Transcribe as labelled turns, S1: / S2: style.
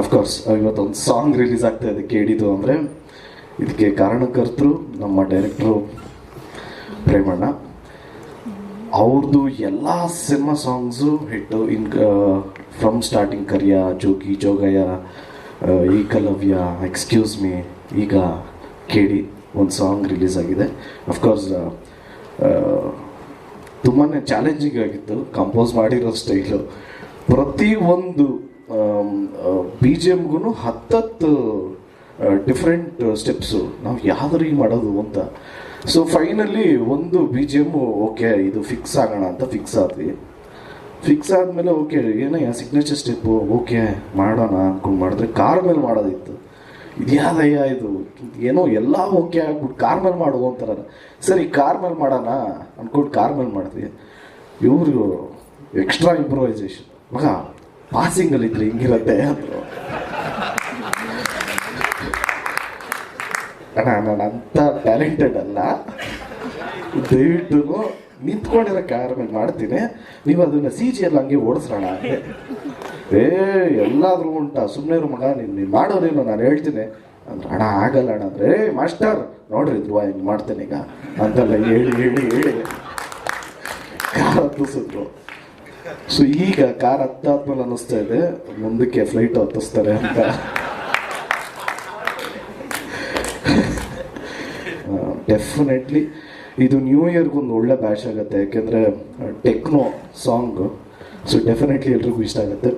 S1: Of course ಇವತ್ತೊಂದು song release ಆಗ್ತಾ ಇದೆ, ಕೇಳಿದ್ದು ಅಂದರೆ ಇದಕ್ಕೆ ಕಾರಣಕರ್ತರು, ನಮ್ಮ ಡೈರೆಕ್ಟ್ರು ಪ್ರೇಮಣ್ಣ. ಅವ್ರದ್ದು ಎಲ್ಲ cinema songs hit in from starting Kariya, Jogi, Jogayya Ek love ya excuse me ಈಗ ಕೇಳಿ ಒಂದು ಸಾಂಗ್ ರಿಲೀಸ್ ಆಗಿದೆ. ಅಫ್ಕೋರ್ಸ್ ತುಂಬಾ ಚಾಲೆಂಜಿಂಗ್ ಆಗಿತ್ತು. ಕಂಪೋಸ್ ಮಾಡಿರೋ ಸ್ಟೈಲು ಪ್ರತಿಯೊಂದು ಬಿ ಜಿ ಎಮ್ಗೂ ಹತ್ತತ್ತು ಡಿಫ್ರೆಂಟ್ ಸ್ಟೆಪ್ಸು ನಾವು ಯಾವ್ದ್ರಿಗೆ ಮಾಡೋದು ಅಂತ. ಸೊ ಫೈನಲಿ ಒಂದು ಬಿ ಜಿ ಎಮ್ಮು ಓಕೆ ಇದು ಫಿಕ್ಸ್ ಆಗೋಣ ಅಂತ ಫಿಕ್ಸ್ ಆದ್ವಿ. ಫಿಕ್ಸ್ ಆದಮೇಲೆ ಓಕೆ ಏನಯ್ಯ ಸಿಗ್ನೇಚರ್ ಸ್ಟೆಪ್ಪು ಓಕೆ ಮಾಡೋಣ ಅಂದ್ಕೊಂಡು ಮಾಡಿದ್ರೆ ಕಾರ್ ಮೇಲೆ ಮಾಡೋದಿತ್ತು. ಇದ್ಯಾದಯ್ಯ ಇದು? ಏನೋ ಎಲ್ಲ ಓಕೆ ಆಗ್ಬಿಟ್ಟು ಕಾರ್ ಮೇಲೆ ಮಾಡುವ ಅಂತಾರ ಸರಿ, ಕಾರ್ ಮೇಲೆ ಮಾಡೋಣ ಅಂದ್ಕೊಂಡು ಕಾರ್ ಮೇಲೆ ಮಾಡಿದ್ವಿ. ಇವ್ರಿಗೂ ಎಕ್ಸ್ಟ್ರಾ ಇಂಪ್ರೂವೈಸೇಷನ್ ಮಗ ಪಾಸಿಂಗಲ್ಲಿ ಇದ್ರೆ ಹಿಂಗಿರತ್ತೆ ನಾನು ಅಂತ ಟ್ಯಾಲೆಂಟೆಡ್ ಅಲ್ಲ. ದಯವಿಟ್ಟು ನಿಂತ್ಕೊಂಡಿರೋ ಕಾರ್ ಮೇಲೆ ಮಾಡ್ತೀನಿ. ನೀವು ಅದನ್ನ ಸಿ ಜಿ ಎಲ್ಲ ಹಂಗೆ ಓಡಿಸೋಣ. ಏ, ಎಲ್ಲಾದ್ರೂ ಉಂಟಾ. ಸುಮ್ಮನೆ ಮಗ, ನೀನು ನೀನು ಮಾಡೋರೇನು ನಾನು ಹೇಳ್ತೀನಿ. ಅಂದ್ರೆ, ಅಣ್ಣ, ಆಗಲ್ಲ ಅಣ್ಣ ಅಂದ್ರೆ, ಏ, ಮಾಸ್ಟರ್, ನೋಡ್ರಿ ಧ್ರುವ ಹಿಂಗೆ ಮಾಡ್ತೇನೆ ಈಗ. ಅಂತೆಲ್ಲ ಹೇಳಿ ಹೇಳಿ ಹೇಳಿ. ಕಾರ್ ಹತ್ತಿಸಿದ್ರು ಸೊ ಈಗ ಕಾರ್ ಹತ್ತಾದ್ಮೇಲೆ ಅನ್ನಿಸ್ತಾ ಇದೆ. ಮುಂದಕ್ಕೆ ಫ್ಲೈಟ್ ಹತ್ತಿಸ್ತಾರೆ ಅಂತ. ಡೆಫಿನೆಟ್ಲಿ ಇದು ನ್ಯೂ ಇಯರ್ಗೆ ಒಂದು ಒಳ್ಳೆ ಬ್ಯಾಚ್ ಆಗುತ್ತೆ. ಯಾಕೆಂದರೆ ಟೆಕ್ನೋ ಸಾಂಗ್ ಸೊ ಡೆಫಿನೆಟ್ಲಿ ಎಲ್ರಿಗೂ ಇಷ್ಟ ಆಗುತ್ತೆ.